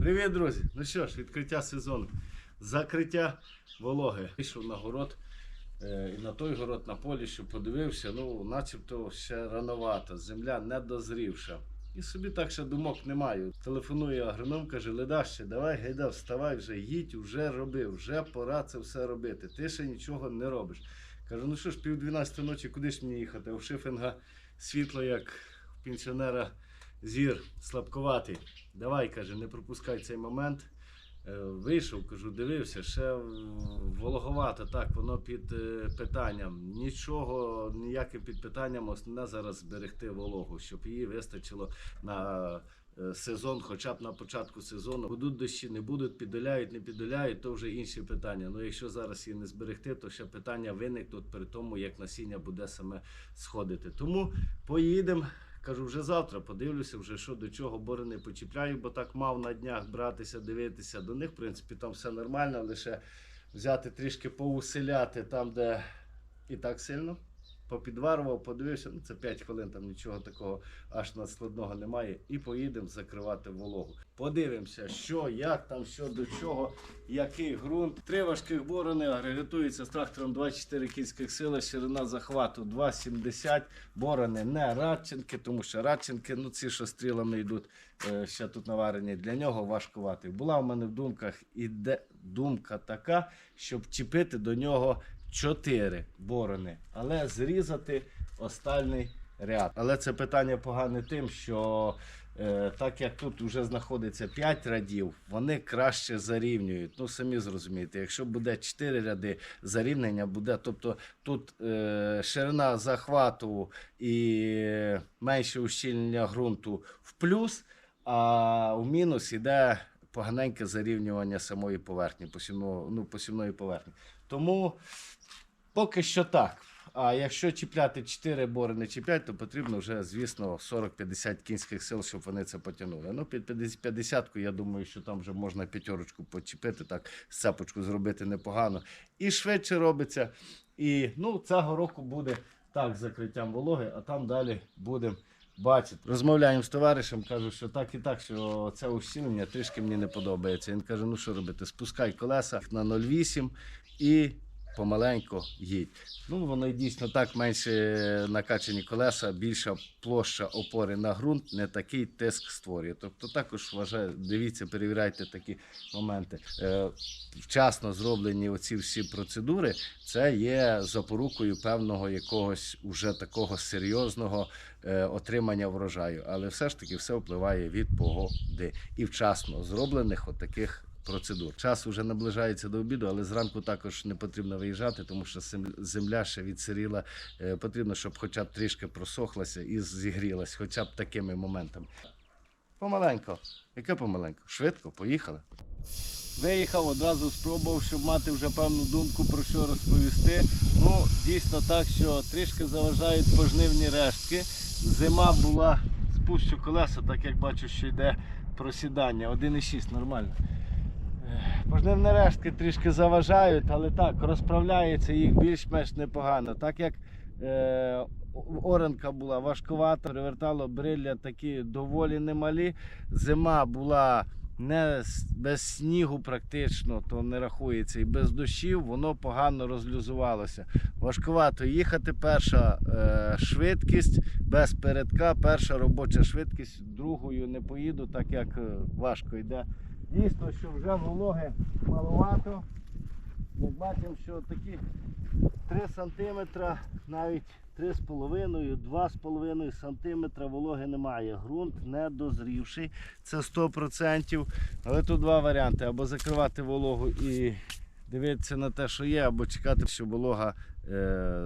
Привіт, друзі! Ну що ж, відкриття сезону. Закриття вологи. Вийшов на город е, і на той город на полі, що подивився, ну, начебто ще рановато, земля не дозрівша. І собі так ще думок не маю. Телефонує агроном, каже, Ледаще, давай гайда, вставай вже, їдь, вже роби, вже пора це все робити. Ти ще нічого не робиш. Кажу, ну що ж, пів 12 ночі, куди ж мені їхати? У шифінга світло, як у пенсіонера зір слабковатий. Давай, каже, не пропускай цей момент. Е, Вийшов, кажу, дивився, ще вологовато, так, воно під е, питанням. Нічого, ніяке під питанням, основне зараз зберегти вологу, щоб її вистачило на е, сезон, хоча б на початку сезону. Будуть дощі, не будуть, підоляють, не підоляють, то вже інші питання. Ну якщо зараз її не зберегти, то ще питання виникнуть при тому, як насіння буде саме сходити. Тому поїдемо. Кажу, вже завтра подивлюся, вже що до чого бори не почіпляю, бо так мав на днях братися, дивитися до них. В принципі, там все нормально, лише взяти трішки поусиляти там, де і так сильно. Попідварував, подивився, ну це 5 хвилин, там нічого такого аж надскладного немає. І поїдемо закривати вологу. Подивимося, що, як там, що до чого, який ґрунт. Три важких борони агрегатуються з трактором 24 кінських сили, ширина захвату 2,70. Борони не радченки, тому що радченки, ну ці, що стрілами йдуть, е, ще тут наварені, для нього важкувати. Була в мене в думках іде думка така, щоб чіпити до нього 4 борони, але зрізати остальний ряд. Але це питання погане тим, що е, так як тут вже знаходиться 5 рядів, вони краще зарівнюють. Ну, самі зрозумієте, якщо буде 4 ряди, зарівнення буде. Тобто тут е, ширина захвату і менше ущільнення ґрунту в плюс, а в мінус іде поганеньке зарівнювання самої поверхні, посівного, ну, посівної поверхні. Тому поки що так. А якщо чіпляти 4 борони чи 5, то потрібно вже, звісно, 40-50 кінських сил, щоб вони це потягнули. Ну, під 50-ку, я думаю, що там вже можна п'ятерочку почепити, так, сцепочку зробити непогано. І швидше робиться. І ну, цього року буде так з закриттям вологи, а там далі будемо бачити. Розмовляємо з товаришем, кажу, що так і так, що це ущільнення трішки мені не подобається. Він каже: ну що робити? Спускай колеса на 0,8 і помаленько їдь. Ну, воно дійсно так менше накачані колеса, більша площа опори на ґрунт, не такий тиск створює. Тобто також вважаю, дивіться, перевіряйте такі моменти. Е, вчасно зроблені оці всі процедури, це є запорукою певного якогось уже такого серйозного е, отримання врожаю. Але все ж таки все впливає від погоди і вчасно зроблених отаких процедур. Час вже наближається до обіду, але зранку також не потрібно виїжджати, тому що земля ще відсиріла. Е, Потрібно, щоб хоча б трішки просохлася і зігрілась, хоча б такими моментами. Помаленько. Яке помаленько? Швидко, поїхали. Виїхав, одразу спробував, щоб мати вже певну думку про що розповісти. Ну, дійсно так, що трішки заважають пожнивні рештки. Зима була, спущу колеса, так як бачу, що йде просідання. 1,6 нормально. Пожнивні рештки трішки заважають, але так, розправляється їх більш-менш непогано. Так як е, оранка була важкувата, перевертало брилля такі доволі немалі. Зима була не без снігу практично, то не рахується, і без дощів воно погано розлюзувалося. Важкувато їхати. Перша е, швидкість без передка, перша робоча швидкість, другою не поїду, так як е, важко йде. Дійсно, що вже вологи маловато. Як бачимо, що такі 3 см, навіть 3,5, 2,5 см вологи немає. Ґрунт не дозрівший, це 100%. Але тут два варіанти: або закривати вологу і дивитися на те, що є, або чекати, що волога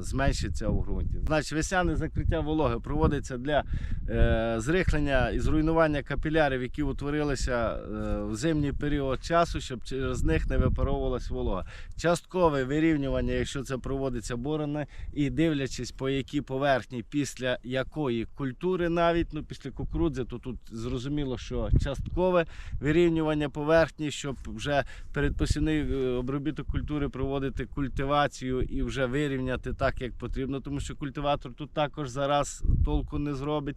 зменшиться у ґрунті. Значить, весняне закриття вологи проводиться для е, зрихлення і зруйнування капілярів, які утворилися е, в зимній період часу, щоб через них не випаровувалась волога. Часткове вирівнювання, якщо це проводиться борони, і дивлячись по якій поверхні, після якої культури навіть, ну після кукурудзи, то тут зрозуміло, що часткове вирівнювання поверхні, щоб вже перед посівний е, обробіток культури проводити культивацію і вже вирівняти так, як потрібно, тому що культиватор тут також зараз толку не зробить.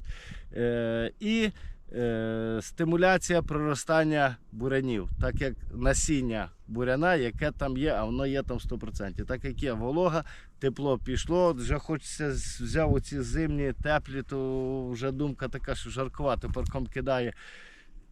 Е, і е, стимуляція проростання бурянів, так як насіння буряна, яке там є, а воно є там 100%. Так як є волога, тепло пішло, вже хочеться взяв оці зимні, теплі, то вже думка така, що жаркувато парком кидає.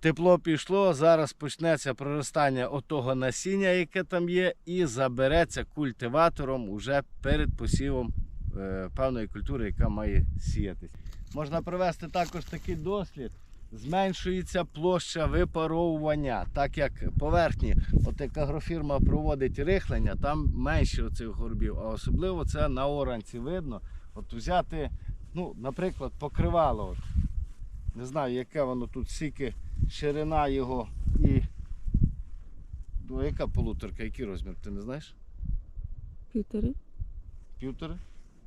Тепло пішло, зараз почнеться проростання отого насіння, яке там є, і забереться культиватором уже перед посівом е, певної культури, яка має сіятись. Можна провести також такий дослід. Зменшується площа випаровування, так як поверхні, от як агрофірма проводить рихлення, там менше оцих горбів, а особливо це на оранці видно. От взяти, ну, наприклад, покривало. От. Не знаю, яке воно тут скільки ширина його і. Ну, яка полуторка, який розмір, ти не знаєш? Півтори. Півтори?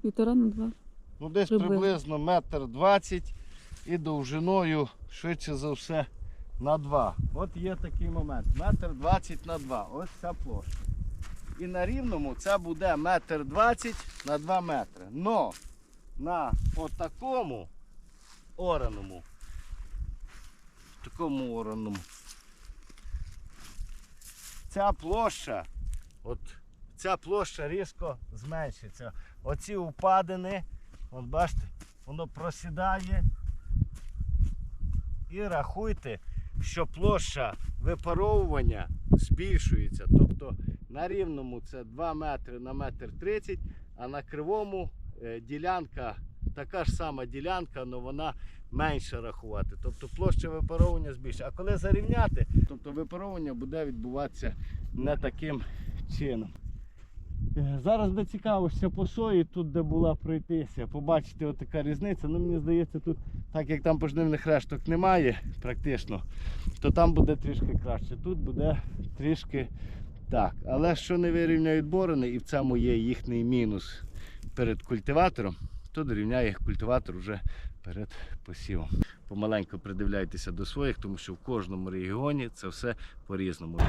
Півтора на два. Ну, десь Приблизно. приблизно метр двадцять і довжиною швидше за все на два. От є такий момент. Метр двадцять на два. Ось ця площа. І на рівному це буде метр двадцять на два метри. Но на отакому ораному, такому ораному, ця площа, от ця площа різко зменшиться. Оці упадини, от бачите, воно просідає. І рахуйте, що площа випаровування збільшується. Тобто на рівному це 2 метри на метр 30, а на кривому е, ділянка, така ж сама ділянка, але вона менше рахувати. Тобто площа випаровування збільшується. А коли зарівняти, тобто випаровування буде відбуватися не таким чином. Зараз цікаво, що по сої, тут де була пройтися, побачити отака різниця. Ну, мені здається, тут, так як там пожнивних решток немає практично, то там буде трішки краще. Тут буде трішки так. Але що не вирівняють борони, і в цьому є їхній мінус перед культиватором, то дорівняє культиватор вже перед посівом. Помаленьку придивляйтеся до своїх, тому що в кожному регіоні це все по-різному.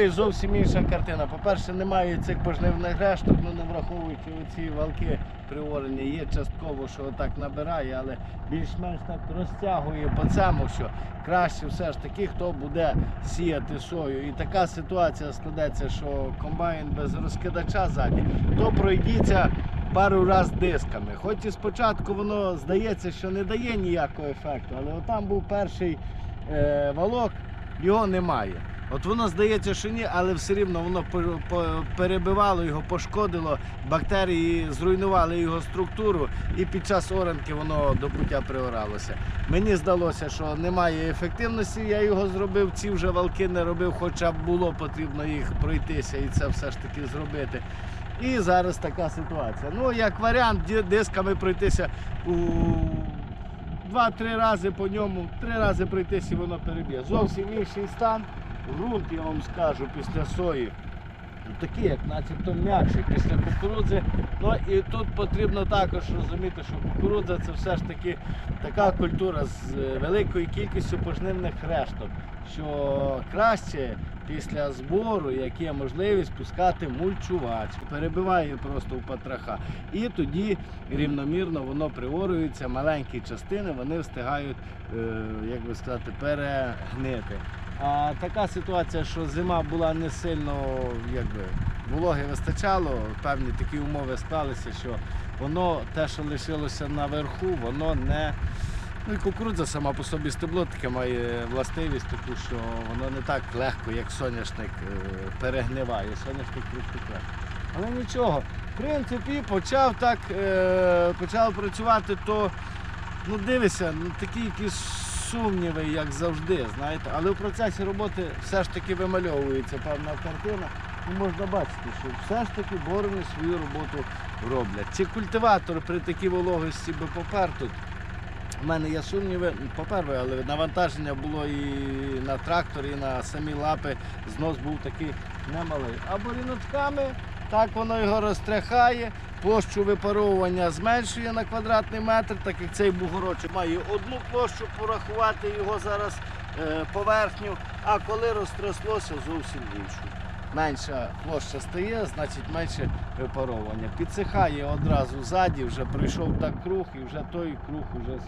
По сої зовсім інша картина. По-перше, немає цих пожнивних решток, ну не враховуючи оці валки приорені. Є частково, що отак набирає, але більш-менш так розтягує по цьому, що краще все ж таки, хто буде сіяти сою. І така ситуація складеться, що комбайн без розкидача ззаді, то пройдіться пару раз дисками. Хоч і спочатку воно здається, що не дає ніякого ефекту, але отам був перший е, валок, його немає. От воно здається, що ні, але все рівно воно перебивало його, пошкодило, бактерії зруйнували його структуру, і під час оранки воно до пуття приоралося. Мені здалося, що немає ефективності, я його зробив, ці вже валки не робив, хоча б було потрібно їх пройтися і це все ж таки зробити. І зараз така ситуація. Ну, як варіант, дисками пройтися у два-три рази по ньому, три рази пройтися і воно переб'є. Зовсім інший стан. Грунт, я вам скажу, після сої. ну, Такий, як начебто м'якший після кукурудзи. Ну і тут потрібно також розуміти, що кукурудза це все ж таки така культура з е, великою кількістю пожнивних решток, що краще після збору, як є можливість пускати мульчувач, перебиває просто у патраха. І тоді рівномірно воно приорюється, маленькі частини вони встигають, е, як би сказати, перегнити. А така ситуація, що зима була не сильно, якби вологи вистачало, певні такі умови склалися, що воно те, що лишилося наверху, воно не. Ну і кукурудза сама по собі стебло таке має властивість, таку, що воно не так легко, як соняшник е, перегниває. Соняшник трішки краще. Але нічого, в принципі, почав так, е, почав працювати, то ну дивися, ну такі якісь сумніви, як завжди, знаєте. Але в процесі роботи все ж таки вимальовується певна картина. І можна бачити, що все ж таки борони свою роботу роблять. Ці культиватори при такій вологості би попер. У мене є сумніви, по-перше, але навантаження було і на трактор, і на самі лапи. Знос був такий немалий. А буріночками так воно його розтряхає, площу випаровування зменшує на квадратний метр, так як цей бугорочок має одну площу порахувати його зараз е, поверхню, а коли розтряслося зовсім іншу. Менша площа стає, значить менше випаровування. Підсихає одразу ззаді, вже пройшов так круг, і вже той круг, вже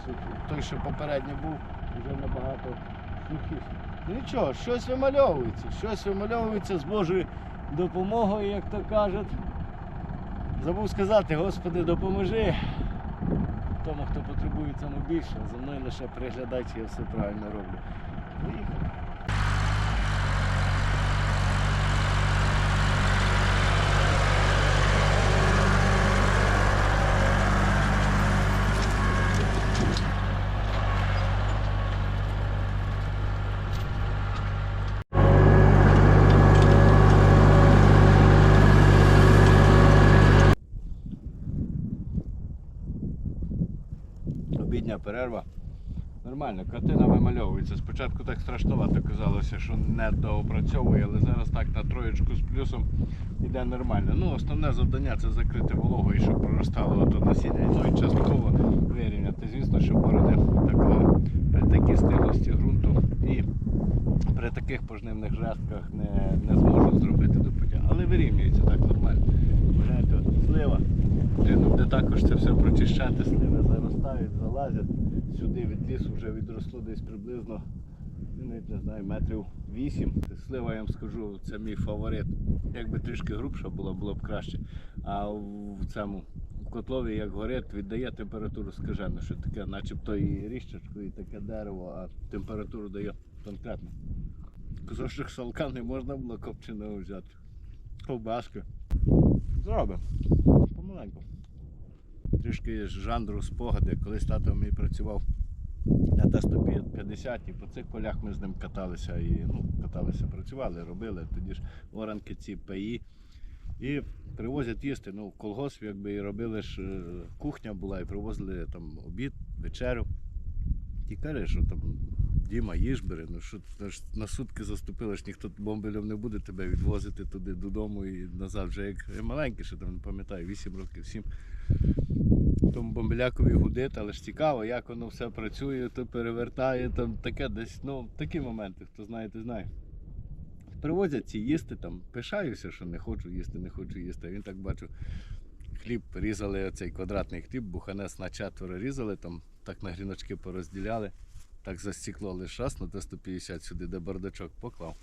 той, що попередньо був, вже набагато сухіший. Ну нічого, щось вимальовується, щось вимальовується з Божою допомогою, як то кажуть. Забув сказати, Господи, допоможи тому, хто потребує цьому більше. За мною лише приглядай, чи я все правильно роблю. Поїхали. Обідня перерва. Нормально, картина вимальовується. Спочатку так страшнувато казалося, що не доопрацьовує, але зараз так на троєчку з плюсом йде нормально. Ну, основне завдання це закрити вологу і щоб проростало ото насіння. Ну і частково вирівняти. Звісно, що борони такого при такій стилості ґрунту і при таких пожнивних жестках не, не зможуть зробити до пуття. Але вирівнюється так нормально. Слива. Потрібно буде також це все прочищати, сливи заростають, залазять. Сюди від лісу вже відросло десь приблизно, не знаю, метрів 8. Слива, я вам скажу, це мій фаворит. Якби трішки грубша була, було б краще. А в цьому котлові, як горить, віддає температуру скажену, що таке, начебто і ріщачко, і таке дерево, а температуру дає конкретно. Кусочок салка не можна було копченого взяти. Ковбаски. Зробимо. Помаленьку. Трішки жанру спогади. Колись тато мій працював на Т-150 і по цих полях ми з ним каталися і ну, каталися, працювали, робили. Тоді ж оранки ці ПІ. І привозять їсти. Ну, колгосп якби і робили ж е, кухня була, і привозили там обід, вечерю. І каже, що там Діма, їж бери, ну що на сутки заступили, ж ніхто бомбелем не буде тебе відвозити туди додому і назад. Вже як маленький, ще там не пам'ятаю, 8 років, 7. Тому бомбелякові гудить, але ж цікаво, як воно все працює, то перевертає, там таке десь, ну, такі моменти, хто знає, ти знає. Привозять ці їсти, там, пишаюся, що не хочу їсти, не хочу їсти. Він так бачу, хліб різали, оцей квадратний хліб, буханець на четверо різали, там так на гріночки порозділяли. Так за стекло лише раз на Т-150 сюди, де бардачок поклав.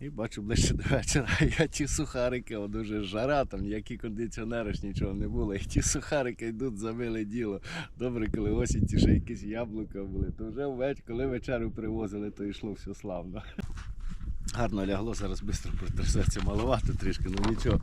І бачу ближче до вечора, я ті сухарики, о, дуже жара, там ніякі кондиціонери ж нічого не було. І ті сухарики йдуть за миле діло. Добре, коли осінь ті ще якісь яблука були, то вже ввечері, коли вечерю привозили, то йшло все славно. Гарно лягло, зараз швидко протрясеться маловато трішки, ну нічого.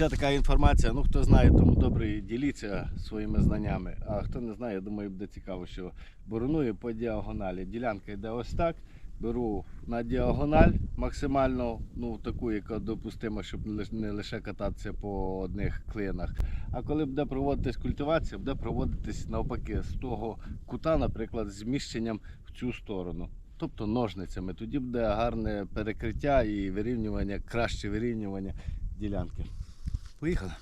Ще така інформація, ну хто знає, тому добре діліться своїми знаннями. А хто не знає, я думаю, буде цікаво, що боронує по діагоналі. Ділянка йде ось так. Беру на діагональ максимально ну, таку, яка допустима, щоб не лише кататися по одних клинах. А коли буде проводитись культивація, буде проводитись навпаки з того кута, наприклад, з зміщенням в цю сторону. Тобто ножницями. Тоді буде гарне перекриття і вирівнювання, краще вирівнювання ділянки. Поїхали.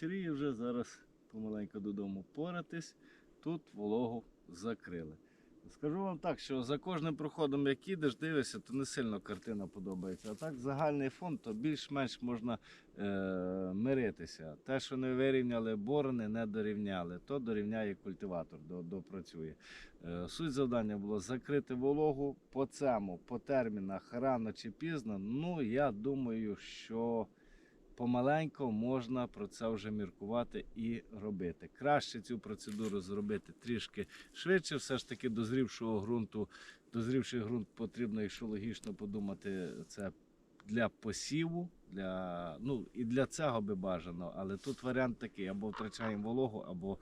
Вечеріє вже зараз помаленьку додому поратись. Тут вологу закрили. Скажу вам так, що за кожним проходом, як їдеш, дивишся, то не сильно картина подобається. А так загальний фон, то більш-менш можна е, миритися. Те, що не вирівняли борони, не дорівняли, то дорівняє культиватор, до, допрацює. Е, суть завдання було закрити вологу по цьому, по термінах рано чи пізно. Ну, я думаю, що помаленьку можна про це вже міркувати і робити. Краще цю процедуру зробити трішки швидше. Все ж таки дозрівшого ґрунту, дозрівший ґрунт потрібно, якщо логічно подумати, це для посіву, для, ну і для цього би бажано. Але тут варіант такий: або втрачаємо вологу, або,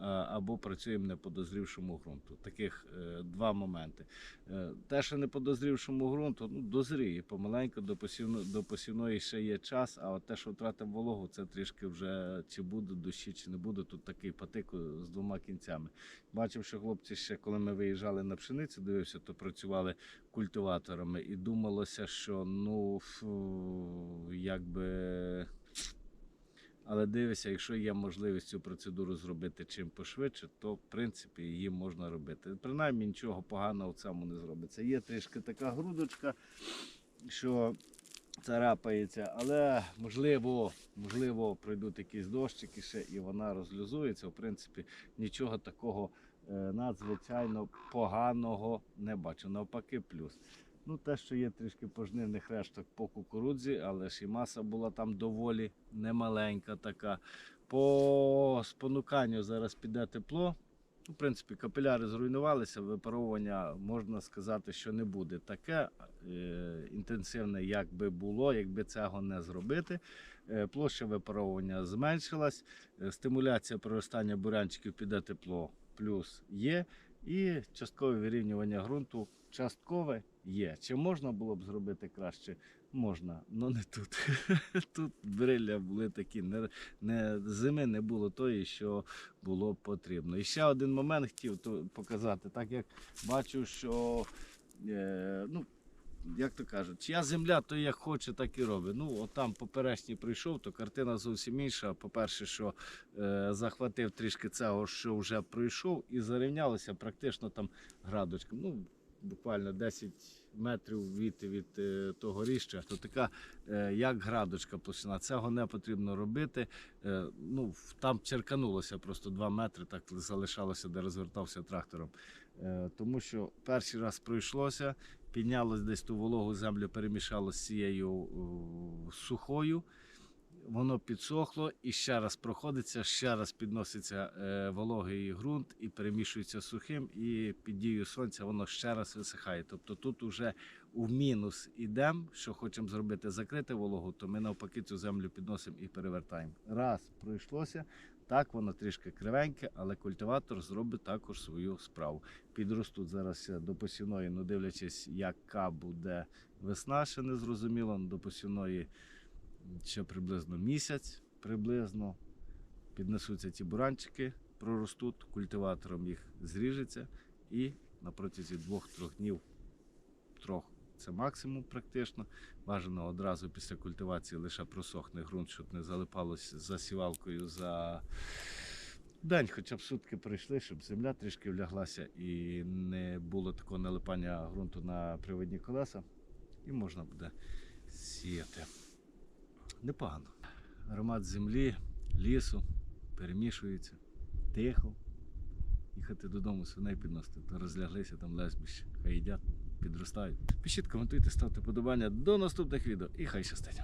е, або працюємо не по ґрунту. Таких е, два моменти. Е, Те, що не по дозрівшому ґрунту, ну, дозріє помаленьку до, посівно, до посівної ще є час, а от те, що втратив вологу, це трішки вже чи буде дощі, чи не буде. Тут такий патик з двома кінцями. Бачив, що хлопці ще, коли ми виїжджали на пшеницю, дивився, то працювали культиваторами і думалося, що ну фу, якби. Але дивися, якщо є можливість цю процедуру зробити чим пошвидше, то в принципі її можна робити. Принаймні нічого поганого в цьому не зробиться. Є трішки така грудочка, що царапається, але можливо, можливо, пройдуть якісь дощики ще і вона розлюзується. В принципі, нічого такого е, надзвичайно поганого не бачу. Навпаки, плюс. Ну, те, що є трішки пожнивних решток по кукурудзі, але ж і маса була там доволі немаленька така. По спонуканню зараз піде тепло. В принципі, капіляри зруйнувалися, випаровування можна сказати, що не буде таке е, інтенсивне, як би було, якби цього не зробити. Е, площа випаровування зменшилась, е, стимуляція проростання бурянчиків піде тепло плюс є. І часткове вирівнювання ґрунту часткове є. Чи можна було б зробити краще? Можна, але не тут. Тут бриля були такі, не, не, зими не було тої, що було потрібно. І ще один момент хотів показати, так як бачу, що е, ну, як то кажуть, чия земля, то як хоче, так і робить. Ну, от там поперечній прийшов, то картина зовсім інша. По-перше, що е, захватив трішки цього, що вже пройшов, і зарівнялося практично там градочком. Ну, буквально 10 метрів від, від е, того ріща, то така, е, як градочка площина. Цього не потрібно робити. Е, ну, там черканулося просто 2 метри, так залишалося, де розвертався трактором. Тому що перший раз пройшлося, піднялось десь ту вологу землю, перемішало з цією сухою. Воно підсохло і ще раз проходиться, ще раз підноситься е, вологий ґрунт і перемішується сухим, і під дією сонця воно ще раз висихає. Тобто тут вже у мінус ідемо, що хочемо зробити закрити вологу, то ми навпаки цю землю підносимо і перевертаємо. Раз пройшлося, так воно трішки кривеньке, але культиватор зробить також свою справу. Підростуть зараз до посівної, ну дивлячись, яка буде весна, ще не зрозуміло. До посівної ще приблизно місяць, приблизно піднесуться ці буранчики, проростуть, культиватором їх зріжеться і на протязі двох-трьох днів, трьох, це максимум практично. Бажано одразу після культивації лише просохне ґрунт, щоб не залипалося за сівалкою за день, хоча б сутки пройшли, щоб земля трішки вляглася і не було такого налипання ґрунту на приводні колеса. І можна буде сіяти. Непогано. Аромат землі, лісу перемішується. Тихо. Їхати додому свиней підносити, то розляглися там лесбище. Хай їдять, підростають. Пишіть, коментуйте, ставте подобання. До наступних відео і хай щастить.